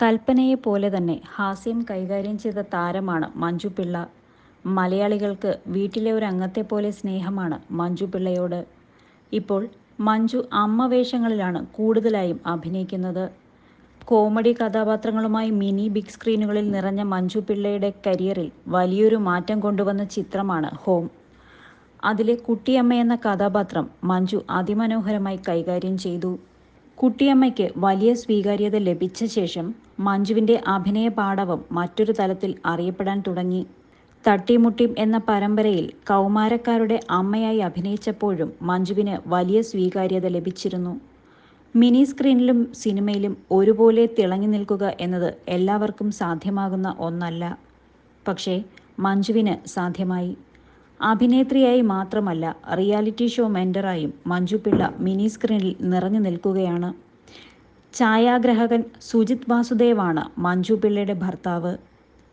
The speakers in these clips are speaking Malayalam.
കൽപ്പനയെപ്പോലെ തന്നെ ഹാസ്യം കൈകാര്യം ചെയ്ത താരമാണ് മഞ്ജു പിള്ള. മലയാളികൾക്ക് വീട്ടിലെ ഒരു അംഗത്തെ പോലെ സ്നേഹമാണ് മഞ്ജു പിള്ളയോട്. ഇപ്പോൾ മഞ്ജു അമ്മ വേഷങ്ങളിലാണ് കൂടുതലായും അഭിനയിക്കുന്നത്. കോമഡി കഥാപാത്രങ്ങളുമായി മിനി ബിഗ് സ്ക്രീനുകളിൽ നിറഞ്ഞ മഞ്ജു പിള്ളയുടെ കരിയറിൽ വലിയൊരു മാറ്റം കൊണ്ടുവന്ന ചിത്രമാണ് ഹോം. അതിലെ കുട്ടിയമ്മയെന്ന കഥാപാത്രം മഞ്ജു അതിമനോഹരമായി കൈകാര്യം ചെയ്തു. കുട്ടിയമ്മയ്ക്ക് വലിയ സ്വീകാര്യത ലഭിച്ച ശേഷം മഞ്ജുവിന്റെ അഭിനയ പാടവം മറ്റൊരു തലത്തിൽ അറിയപ്പെടാൻ തുടങ്ങി. തട്ടിമുട്ടിം എന്ന പരമ്പരയിൽ കൗമാരക്കാരുടെ അമ്മയായി അഭിനയിച്ചപ്പോഴും മഞ്ജുവിന് വലിയ സ്വീകാര്യത ലഭിച്ചിരുന്നു. മിനി സ്ക്രീനിലും സിനിമയിലും ഒരുപോലെ തിളങ്ങി നിൽക്കുക എന്നത് എല്ലാവർക്കും സാധ്യമാകുന്ന ഒന്നല്ല. പക്ഷേ മഞ്ജുവിന് സാധ്യമായി. അഭിനേത്രിയായി മാത്രമല്ല റിയാലിറ്റി ഷോ മെന്ററായും മഞ്ജു പിള്ള മിനി സ്ക്രീനിൽ നിറഞ്ഞു നിൽക്കുകയാണ്. ഛായാഗ്രാഹകൻ സുജിത് വാസുദേവാണ് മഞ്ജു പിള്ളയുടെ ഭർത്താവ്.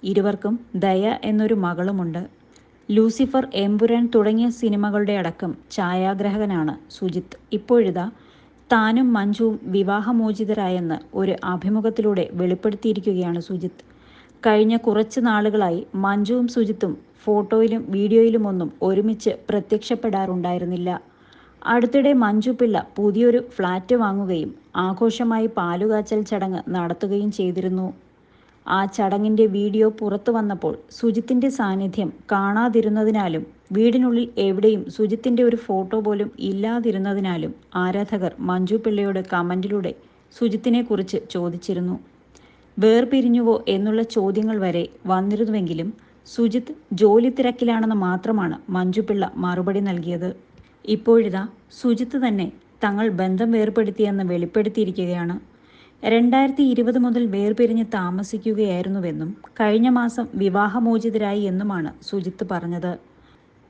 ഇരുവർക്കും ദയ എന്നൊരു മകളുമുണ്ട്. ലൂസിഫർ, എമ്പുരാൻ തുടങ്ങിയ സിനിമകളുടെ അടക്കം ഛായാഗ്രാഹകനാണ് സുജിത്ത്. ഇപ്പോഴിതാ താനും മഞ്ജുവും വിവാഹമോചിതരായെന്ന് ഒരു അഭിമുഖത്തിലൂടെ വെളിപ്പെടുത്തിയിരിക്കുകയാണ് സുജിത്ത്. കഴിഞ്ഞ കുറച്ച് നാളുകളായി മഞ്ജുവും സുജിത്തും ഫോട്ടോയിലും വീഡിയോയിലുമൊന്നും ഒരുമിച്ച് പ്രത്യക്ഷപ്പെടാറുണ്ടായിരുന്നില്ല. അടുത്തിടെ മഞ്ജു പിള്ള പുതിയൊരു ഫ്ലാറ്റ് വാങ്ങുകയും ആഘോഷമായി പാലുകാച്ചൽ ചടങ്ങ് നടത്തുകയും ചെയ്തിരുന്നു. ആ ചടങ്ങിന്റെ വീഡിയോ പുറത്തു വന്നപ്പോൾ സുജിത്തിന്റെ സാന്നിധ്യം കാണാതിരുന്നതിനാലും വീടിനുള്ളിൽ എവിടെയും സുജിത്തിന്റെ ഒരു ഫോട്ടോ പോലും ഇല്ലാതിരുന്നതിനാലും ആരാധകർ മഞ്ജു പിള്ളയോട് കമന്റിലൂടെ സുജിത്തിനെക്കുറിച്ച് ചോദിച്ചിരുന്നു. വേർപിരിഞ്ഞുവോ എന്നുള്ള ചോദ്യങ്ങൾ വരെ വന്നിരുന്നുവെങ്കിലും സുജിത്ത് ജോലി തിരക്കിലാണെന്ന് മാത്രമാണ് മഞ്ജുപിള്ള മറുപടി നൽകിയത്. ഇപ്പോഴിതാ സുജിത്ത് തന്നെ തങ്ങൾ ബന്ധം വേർപ്പെടുത്തിയെന്ന് വെളിപ്പെടുത്തിയിരിക്കുകയാണ്. രണ്ടായിരത്തി ഇരുപത് മുതൽ വേർപിരിഞ്ഞ് താമസിക്കുകയായിരുന്നുവെന്നും കഴിഞ്ഞ മാസം വിവാഹമോചിതരായി എന്നുമാണ് സുജിത്ത് പറഞ്ഞത്.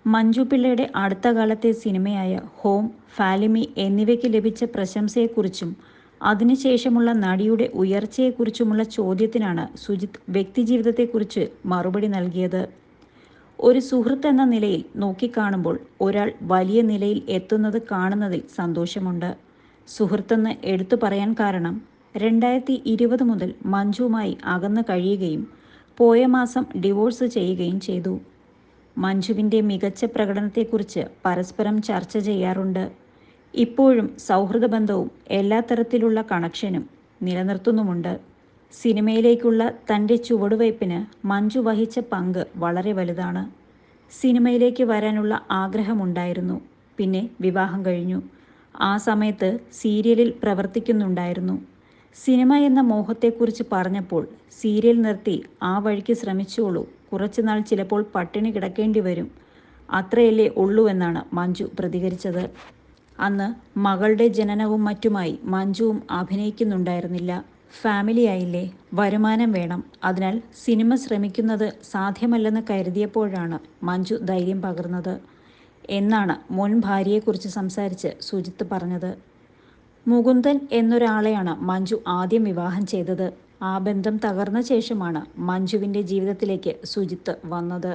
മഞ്ജു പിള്ളയുടെ അടുത്ത കാലത്തെ സിനിമയായ ഹോം, ഫാലിമി എന്നിവയ്ക്ക് ലഭിച്ച പ്രശംസയെക്കുറിച്ചും അതിനുശേഷമുള്ള നടിയുടെ ഉയർച്ചയെക്കുറിച്ചുമുള്ള ചോദ്യത്തിനാണ് സുജിത്ത് വ്യക്തിജീവിതത്തെക്കുറിച്ച് മറുപടി നൽകിയത്. ഒരു സുഹൃത്ത് എന്ന നിലയിൽ നോക്കിക്കാണുമ്പോൾ ഒരാൾ വലിയ നിലയിൽ എത്തുന്നത് കാണുന്നതിൽ സന്തോഷമുണ്ട്. സുഹൃത്തെന്ന് എടുത്തു പറയാൻ കാരണം രണ്ടായിരത്തി ഇരുപത് മുതൽ മഞ്ജുവുമായി അകന്നു കഴിയുകയും പോയ മാസം ഡിവോഴ്സ് ചെയ്യുകയും ചെയ്തു. മഞ്ജുവിന്റെ മികച്ച പ്രകടനത്തെക്കുറിച്ച് പരസ്പരം ചർച്ച ചെയ്യാറുണ്ട്. ഇപ്പോഴും സൗഹൃദ ബന്ധവും എല്ലാ തരത്തിലുള്ള കണക്ഷനും നിലനിർത്തുന്നുമുണ്ട്. സിനിമയിലേക്കുള്ള തന്റെ ചുവടുവയ്പ്പിന് മഞ്ജു വഹിച്ച പങ്ക് വളരെ വലുതാണ്. സിനിമയിലേക്ക് വരാനുള്ള ആഗ്രഹമുണ്ടായിരുന്നു. പിന്നെ വിവാഹം കഴിഞ്ഞു. ആ സമയത്ത് സീരിയലിൽ പ്രവർത്തിക്കുന്നുണ്ടായിരുന്നു. സിനിമ എന്ന മോഹത്തെക്കുറിച്ച് പറഞ്ഞപ്പോൾ സീരിയൽ നിർത്തി ആ വഴിക്ക് ശ്രമിച്ചോളൂ കുറച്ചുനാൾ ചിലപ്പോൾ പട്ടിണി കിടക്കേണ്ടി വരും അത്രയല്ലേ ഉള്ളൂ എന്നാണ് മഞ്ജു പ്രതികരിച്ചത്. അന്ന് മകളുടെ ജനനവും മറ്റുമായി മഞ്ജുവും അഭിനയിക്കുന്നുണ്ടായിരുന്നില്ല. ഫാമിലി ആയില്ലേ വരുമാനം വേണം. അതിനാൽ സിനിമ ശ്രമിക്കുന്നത് സാധ്യമല്ലെന്ന് കരുതിയപ്പോഴാണ് മഞ്ജു ധൈര്യം പകർന്നത് എന്നാണ് മുൻ ഭാര്യയെക്കുറിച്ച് സംസാരിച്ച് സുജിത്ത് പറഞ്ഞത്. മുകുന്ദൻ എന്നൊരാളെയാണ് മഞ്ജു ആദ്യം വിവാഹം ചെയ്തത്. ആ ബന്ധം തകർന്ന ശേഷമാണ് മഞ്ജുവിന്റെ ജീവിതത്തിലേക്ക് സുജിത്ത് വന്നത്.